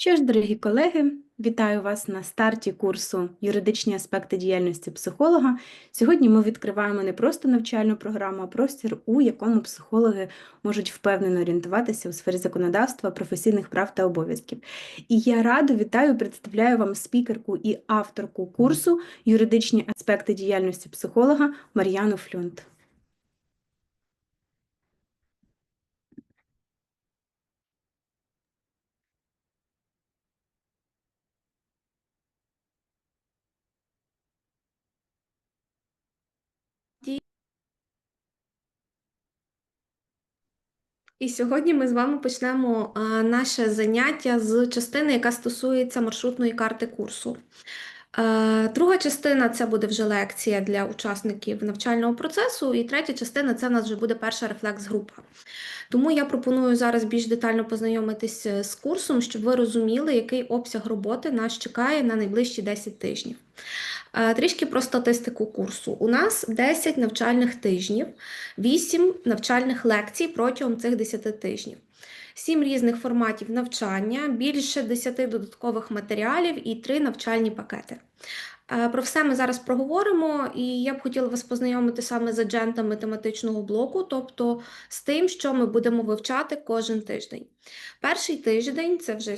Що ж, дорогі колеги, вітаю вас на старті курсу Юридичні аспекти діяльності психолога. Сьогодні ми відкриваємо не просто навчальну програму, а простір, у якому психологи можуть впевнено орієнтуватися у сфері законодавства, професійних прав та обов'язків. І я радо вітаю, представляю вам спікерку і авторку курсу Юридичні аспекти діяльності психолога Мар'яну Флюнт. І сьогодні ми з вами почнемо е, наше заняття з частини, яка стосується маршрутної карти курсу. Е, Друга частина це буде вже лекція для учасників навчального процесу, і третя частина це в нас вже буде перша рефлекс-група. Тому я пропоную зараз більш детально познайомитися з курсом, щоб ви розуміли, який обсяг роботи нас чекає на найближчі 10 тижнів. Е, Трішки про статистику курсу. У нас 10 навчальних тижнів, 8 навчальних лекцій протягом цих 10 тижнів. 7 різних форматів навчання, більше 10 додаткових матеріалів і 3 навчальні пакети. Е, Про все ми зараз проговоримо, і я б хотіла вас познайомити саме з аджентами тематичного блоку, тобто з тим, що ми будемо вивчати кожен тиждень. Перший тиждень це вже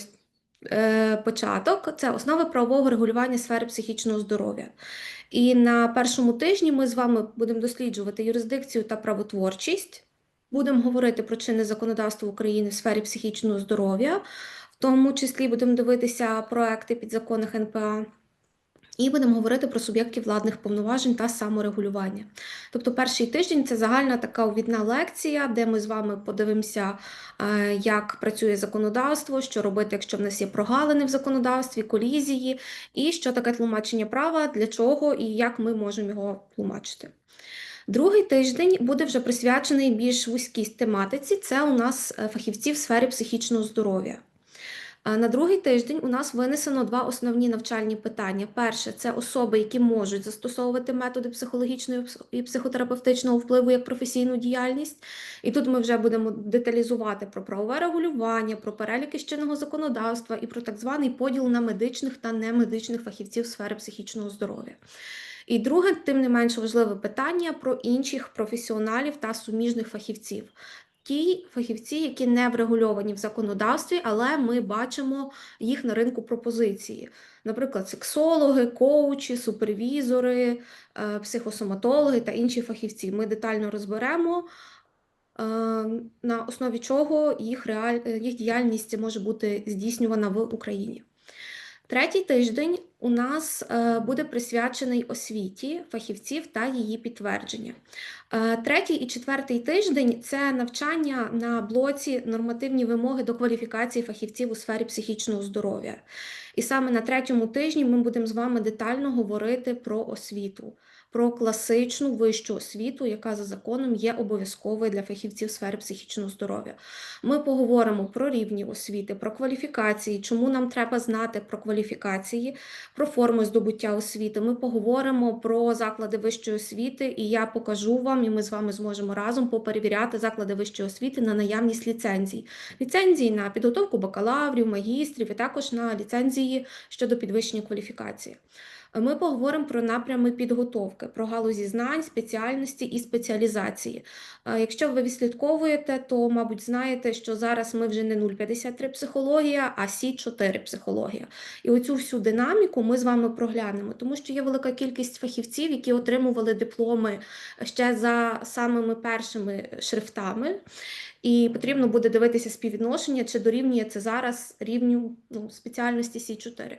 початок, це основи правового регулювання сфери психічного здоров'я. І на першому тижні ми з вами будемо досліджувати юрисдикцію та правотворчість. Будемо говорити про чинне законодавство України в сфері психічного здоров'я, в тому числі будемо дивитися проекти підзаконних НПА. І будемо говорити про суб'єктів владних повноважень та саморегулювання. Тобто, перший тиждень це загальна така увідна лекція, де ми з вами подивимося, е, як працює законодавство, що робити, якщо в нас є прогалини в законодавстві, колізії, і що таке тлумачення права, для чого і як ми можемо його тлумачити. Другий тиждень буде вже присвячений більш вузькій тематиці. Це у нас е, фахівці в сфері психічного здоров'я. На другий тиждень у нас винесено два основні навчальні питання. Перше це особи, які можуть застосовувати методи психологічного і психотерапевтичного впливу як професійну діяльність. І тут ми вже будемо деталізувати про правове регулювання, про переліки чинного законодавства і про так званий поділ на медичних та немедичних фахівців сфери психічного здоров'я. І друге, тим не менш важливе питання про інших професіоналів та суміжних фахівців. Ті фахівці, які не врегульовані в законодавстві, але ми бачимо їх на ринку пропозиції. Наприклад, сексологи, коучі, супервізори, е, психосоматологи та інші фахівці. Ми детально розберемо, е, на основі чого їх, реаль... їх діяльність може бути здійснювана в Україні. Третій тиждень у нас е, буде присвячений освіті фахівців та її підтвердження. Е, Третій і четвертий тиждень це навчання на блоці нормативні вимоги до кваліфікації фахівців у сфері психічного здоров'я. І саме на третьому тижні ми будемо з вами детально говорити про освіту, про класичну вищу освіту, яка за законом є обов'язковою для фахівців сфери психічного здоров'я. Ми поговоримо про рівні освіти, про кваліфікації, чому нам треба знати про кваліфікації, про форми здобуття освіти. Ми поговоримо про заклади вищої освіти, і я покажу вам, і ми з вами зможемо разом поперевіряти заклади вищої освіти на наявність ліцензій. Ліцензії на підготовку бакалаврів, магістрів, і також на ліцензії щодо підвищення кваліфікації. Ми поговоримо про напрями підготовки, про галузі знань, спеціальності і спеціалізації. Якщо ви відслідковуєте, то, мабуть, знаєте, що зараз ми вже не 0,53 психологія, а Сі 4 психологія. І оцю всю динаміку ми з вами проглянемо, тому що є велика кількість фахівців, які отримували дипломи ще за самими першими шрифтами. І потрібно буде дивитися співвідношення, чи дорівнює це зараз рівню ну, спеціальності Сі 4 Е,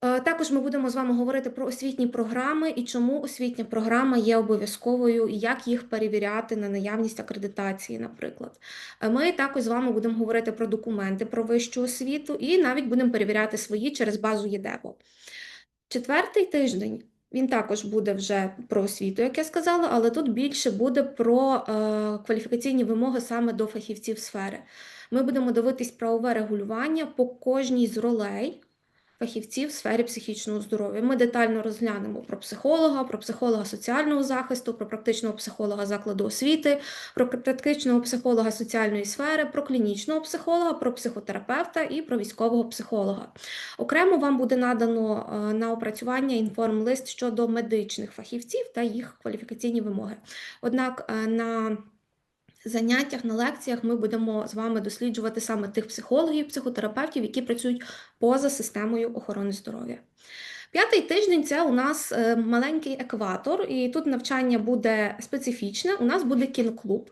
Також ми будемо з вами говорити про освітні програми і чому освітня програма є обов'язковою, і як їх перевіряти на наявність акредитації, наприклад. Е, Ми також з вами будемо говорити про документи про вищу освіту і навіть будемо перевіряти свої через базу ЄДЕБО. Четвертий тиждень. Він також буде вже про освіту, як я сказала, але тут більше буде про е, кваліфікаційні вимоги саме до фахівців сфери. Ми будемо дивитись правове регулювання по кожній з ролей фахівців в сфері психічного здоров'я. Ми детально розглянемо про психолога, про психолога соціального захисту, про практичного психолога закладу освіти, про практичного психолога соціальної сфери, про клінічного психолога, про психотерапевта і про військового психолога. Окремо вам буде надано е, на опрацювання інформлист щодо медичних фахівців та їх кваліфікаційні вимоги. Однак е, на заняттях, на лекціях ми будемо з вами досліджувати саме тих психологів, психотерапевтів, які працюють поза системою охорони здоров'я. П'ятий тиждень це у нас е, маленький екватор, і тут навчання буде специфічне. У нас буде кіноклуб.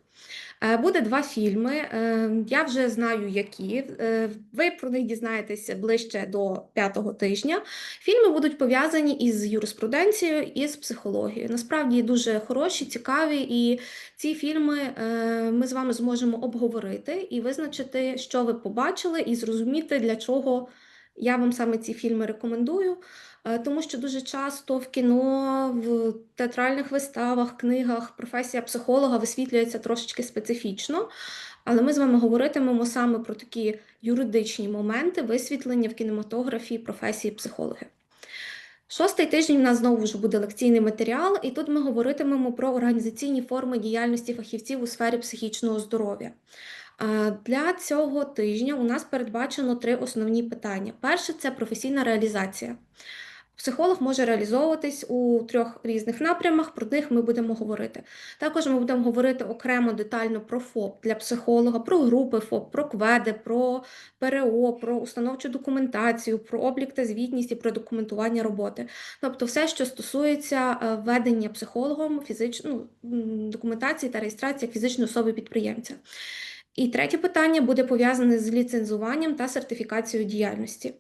Е, Буде два фільми. е, Я вже знаю, які. Ви про них дізнаєтеся ближче до п'ятого тижня. Фільми будуть пов'язані із юриспруденцією і з психологією. Насправді дуже хороші, цікаві, і ці фільми ми з вами зможемо обговорити і визначити, що ви побачили, і зрозуміти, для чого я вам саме ці фільми рекомендую. Е, Тому що дуже часто в кіно, в театральних виставах, книгах професія психолога висвітлюється трошечки специфічно, але ми з вами говоритимемо саме про такі юридичні моменти висвітлення в кінематографії професії психологи. Шостий тиждень у нас знову ж буде лекційний матеріал, і тут ми говоритимемо про організаційні форми діяльності фахівців у сфері психічного здоров'я. Для цього тижня у нас передбачено три основні питання. Перше це професійна реалізація. Психолог може реалізовуватись у трьох різних напрямах, про них ми будемо говорити. Також ми будемо говорити окремо детально про ФОП для психолога, про групи ФОП, про КВЕДи, про ПРО, про установчу документацію, про облік та звітність і про документування роботи. Тобто все, що стосується е, ведення психологом фізично, ну, документації та реєстрації фізичної особи підприємця. І третє питання буде пов'язане з ліцензуванням та сертифікацією діяльності.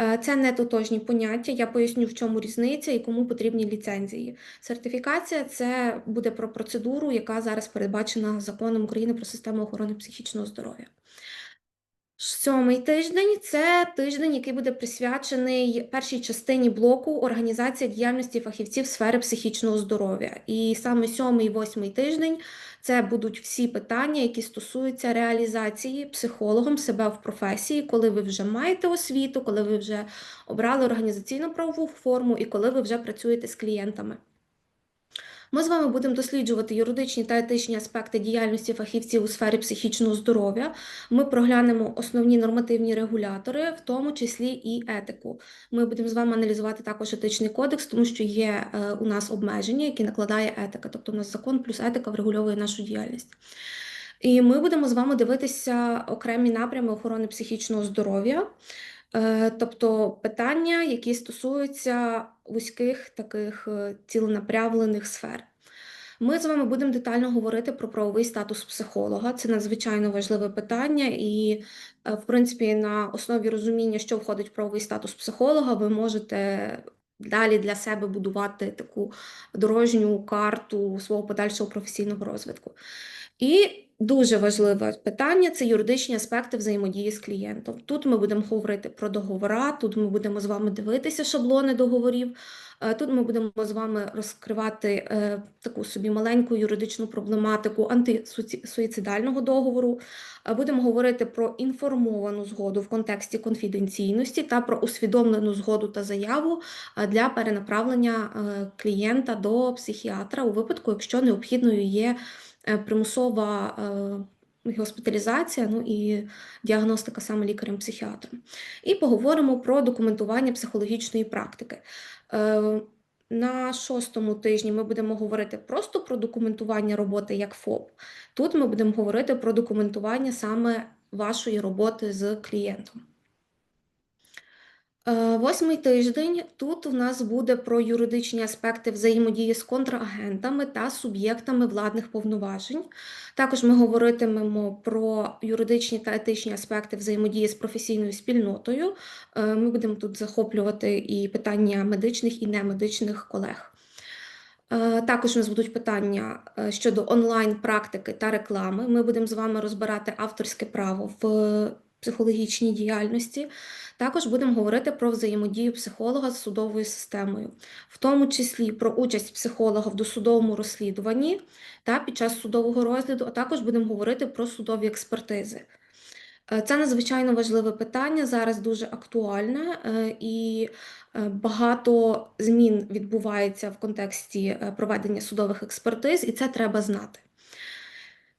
Е, Це не тотожні поняття. Я поясню, в чому різниця і кому потрібні ліцензії. Сертифікація це буде про процедуру, яка зараз передбачена законом України про систему охорони психічного здоров'я. Сьомий тиждень це тиждень, який буде присвячений першій частині блоку організація діяльності фахівців сфери психічного здоров'я. І саме сьомий восьмий тиждень це будуть всі питання, які стосуються реалізації психологом себе в професії, коли ви вже маєте освіту, коли ви вже обрали організаційно правову форму і коли ви вже працюєте з клієнтами. Ми з вами будемо досліджувати юридичні та етичні аспекти діяльності фахівців у сфері психічного здоров'я. Ми проглянемо основні нормативні регулятори, в тому числі і етику. Ми будемо з вами аналізувати також етичний кодекс, тому що є е, у нас обмеження, які накладає етика. Тобто, у нас закон плюс етика врегульовує нашу діяльність. І ми будемо з вами дивитися окремі напрями охорони психічного здоров'я. Е, Тобто питання, які стосуються вузьких таких е, ціленаправлених сфер. Ми з вами будемо детально говорити про правовий статус психолога. Це надзвичайно важливе питання, і, е, в принципі, на основі розуміння, що входить в правовий статус психолога, ви можете далі для себе будувати таку дорожню карту свого подальшого професійного розвитку. І дуже важливе питання це юридичні аспекти взаємодії з клієнтом. Тут ми будемо говорити про договора, тут ми будемо з вами дивитися шаблони договорів. Е, Тут ми будемо з вами розкривати е, таку собі маленьку юридичну проблематику антисуїцидального договору. Е, Будемо говорити про інформовану згоду в контексті конфіденційності та про усвідомлену згоду та заяву для перенаправлення клієнта до психіатра у випадку, якщо необхідною є примусова е, госпіталізація, ну і діагностика саме лікарем-психіатром. І поговоримо про документування психологічної практики. Е, На шостому тижні ми будемо говорити просто про документування роботи як ФОП. Тут ми будемо говорити про документування саме вашої роботи з клієнтом. Е, Восьмий тиждень тут у нас буде про юридичні аспекти взаємодії з контрагентами та суб'єктами владних повноважень. Також ми говоритимемо про юридичні та етичні аспекти взаємодії з професійною спільнотою. Е, Ми будемо тут захоплювати і питання медичних і немедичних колег. Е, Також у нас будуть питання щодо онлайн-практики та реклами. Ми будемо з вами розбирати авторське право в психологічній діяльності. Також будемо говорити про взаємодію психолога з судовою системою, в тому числі про участь психолога в досудовому розслідуванні та під час судового розгляду, а також будемо говорити про судові експертизи. Е, Це надзвичайно важливе питання, зараз дуже актуальне, е, і е, багато змін відбувається в контексті проведення судових експертиз, і це треба знати.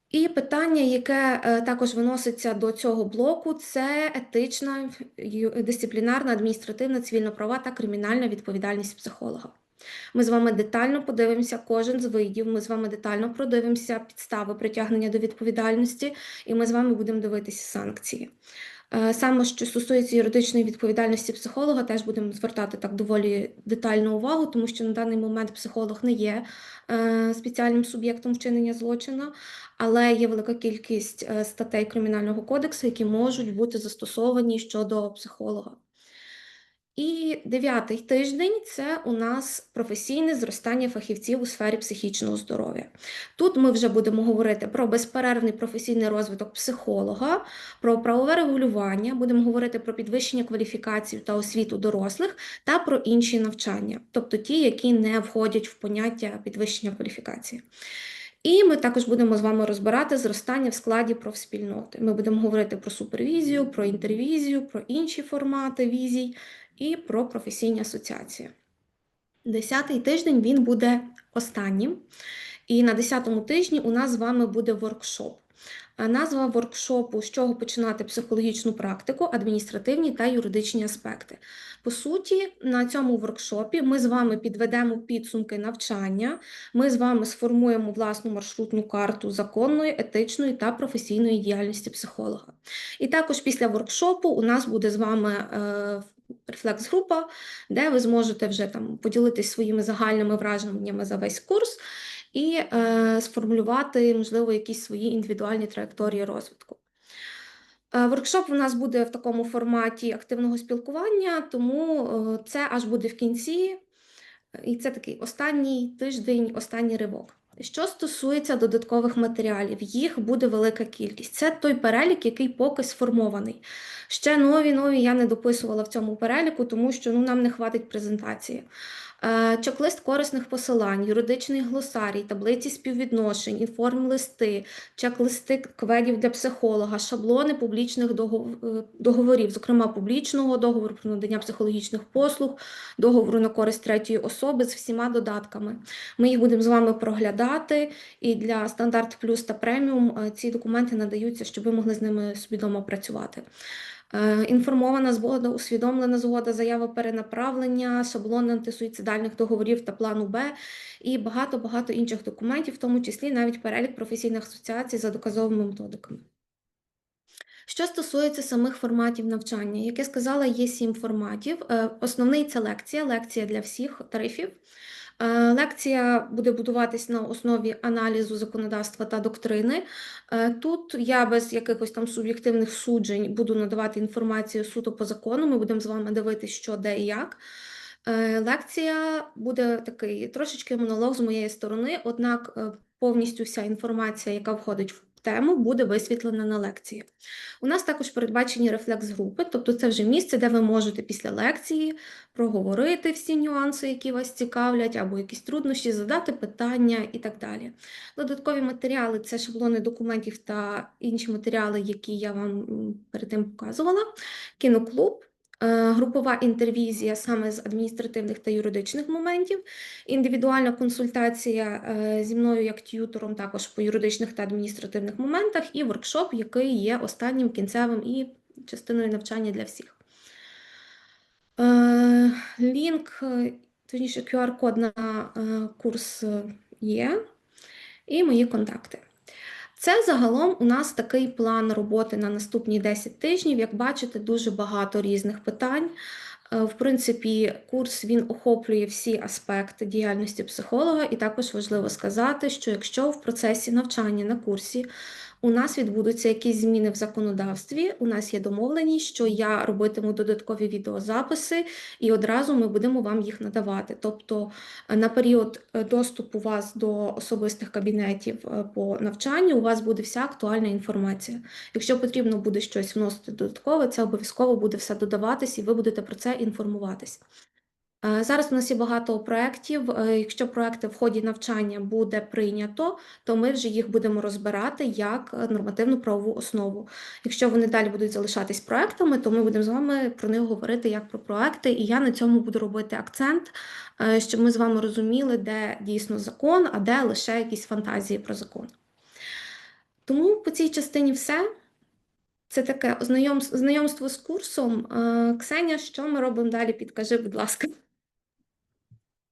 І питання, яке е, також виноситься до цього блоку, це етична, дисциплінарна, адміністративна, цивільно-права та кримінальна відповідальність психолога. Ми з вами детально подивимося кожен з видів. Ми з вами детально продивимося підстави притягнення до відповідальності, і ми з вами будемо дивитися санкції. Е, Саме що стосується юридичної відповідальності психолога, теж будемо звертати так доволі детальну увагу, тому що на даний момент психолог не є е, спеціальним суб'єктом вчинення злочину, але є велика кількість е, статей Кримінального кодексу, які можуть бути застосовані щодо психолога. І дев'ятий тиждень це у нас професійне зростання фахівців у сфері психічного здоров'я. Тут ми вже будемо говорити про безперервний професійний розвиток психолога, про правове регулювання, будемо говорити про підвищення кваліфікації та освіту дорослих та про інші навчання, тобто ті, які не входять в поняття підвищення кваліфікації. І ми також будемо з вами розбирати зростання в складі профспільноти. Ми будемо говорити про супервізію, про інтервізію, про інші формати візій і про професійні асоціації. Десятий тиждень він буде останнім. І на 10-му тижні у нас з вами буде воркшоп. Назва воркшопу з чого починати психологічну практику, адміністративні та юридичні аспекти. По суті, на цьому воркшопі ми з вами підведемо підсумки навчання, ми з вами сформуємо власну маршрутну карту законної, етичної та професійної діяльності психолога. І також після воркшопу у нас буде з вами е, рефлекс-група, де ви зможете вже там поділитись своїми загальними враженнями за весь курс і е, сформулювати, можливо, якісь свої індивідуальні траєкторії розвитку. Е, Воркшоп у нас буде в такому форматі активного спілкування, тому е, це аж буде в кінці, і це такий останній тиждень, останній ривок. Що стосується додаткових матеріалів, їх буде велика кількість. Це той перелік, який поки сформований. Ще нові нові я не дописувала в цьому переліку, тому що ну, нам не хватить презентації. Е, Чек-лист корисних посилань, юридичний глосарій, таблиці співвідношень, інформлисти, чек-листи кведів для психолога, шаблони публічних е, договорів, зокрема публічного договору про надання психологічних послуг, договору на користь третьої особи з всіма додатками. Ми їх будемо з вами проглядати, і для стандарт плюс та преміум е, ці документи надаються, щоб ви могли з ними свідомо працювати. Е, Інформована згода, усвідомлена згода, заява перенаправлення, шаблон антисуїцидальних договорів та плану Б і багато-багато інших документів, в тому числі навіть перелік професійних асоціацій за доказовими методиками. Що стосується самих форматів навчання, як я сказала, є сім форматів. Е, Основний це лекція, лекція для всіх тарифів. Е, Лекція буде будуватись на основі аналізу законодавства та доктрини. Е, Тут я без якихось там суб'єктивних суджень буду надавати інформацію суто по закону. Ми будемо з вами дивитися, що, де і як. Е, Лекція буде такий трошечки монолог з моєї сторони, однак повністю вся інформація, яка входить в тему, буде висвітлена на лекції. У нас також передбачені рефлекс-групи, тобто це вже місце, де ви можете після лекції проговорити всі нюанси, які вас цікавлять, або якісь труднощі, задати питання і так далі. Додаткові матеріали це шаблони документів та інші матеріали, які я вам перед тим показувала. Кіноклуб. Е, Групова інтервізія саме з адміністративних та юридичних моментів, індивідуальна консультація е, зі мною як т'ютором також по юридичних та адміністративних моментах, і воркшоп, який є останнім кінцевим і частиною навчання для всіх. Е, Лінк, точніше, QR-код на курс є, і мої контакти. Це загалом у нас такий план роботи на наступні 10 тижнів. Як бачите, дуже багато різних питань. Е, В принципі, курс він охоплює всі аспекти діяльності психолога, і також важливо сказати, що якщо в процесі навчання на курсі у нас відбудуться якісь зміни в законодавстві, у нас є домовленість, що я робитиму додаткові відеозаписи, і одразу ми будемо вам їх надавати. Тобто е, на період е, доступу вас до особистих кабінетів е, по навчанню у вас буде вся актуальна інформація. Якщо потрібно буде щось вносити додаткове, це обов'язково буде все додаватись, і ви будете про це інформуватись. Е, Зараз у нас є багато проєктів. Е, Якщо проекти в ході навчання буде прийнято, то ми вже їх будемо розбирати як е, нормативну правову основу. Якщо вони далі будуть залишатись проектами, то ми будемо з вами про них говорити як про проекти, і я на цьому буду робити акцент, щоб ми з вами розуміли, де дійсно закон, а де лише якісь фантазії про закон. Тому по цій частині все. Це таке знайомство з курсом. Ксеня, що ми робимо далі? Підкажи, будь ласка.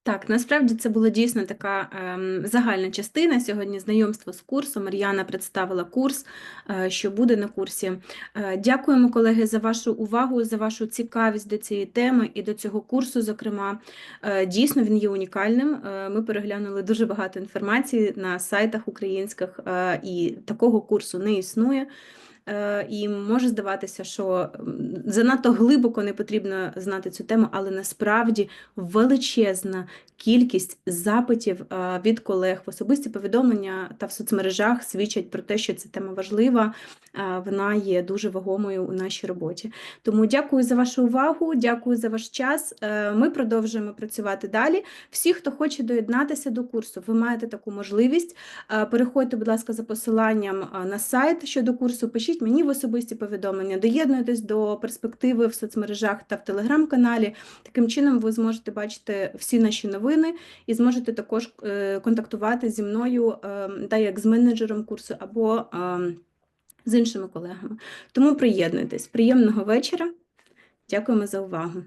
Так, насправді це була дійсно така ем, загальна частина. Сьогодні знайомство з курсом. Мар'яна представила курс, е, що буде на курсі. Е, дякуємо, колеги, за вашу увагу, за вашу цікавість до цієї теми і до цього курсу. Зокрема, Е, дійсно він є унікальним. Е, ми переглянули дуже багато інформації на сайтах українських, е, і такого курсу не існує. Е, І може здаватися, що занадто глибоко не потрібно знати цю тему, але насправді величезна кількість запитів е, від колег в особисті повідомлення та в соцмережах свідчать про те, що ця тема важлива, е, вона є дуже вагомою у нашій роботі. Тому дякую за вашу увагу, дякую за ваш час. Ми продовжуємо працювати далі. Всі, хто хоче доєднатися до курсу, ви маєте таку можливість. Переходьте, будь ласка, за посиланням на сайт щодо курсу. Пишіть мені в особисті повідомлення, доєднуйтесь до перспективи в соцмережах та в телеграм-каналі. Таким чином, ви зможете бачити всі наші новини і зможете також е, контактувати зі мною, е, та як з менеджером курсу або е, з іншими колегами. Тому приєднуйтесь. Приємного вечора. Дякуємо за увагу.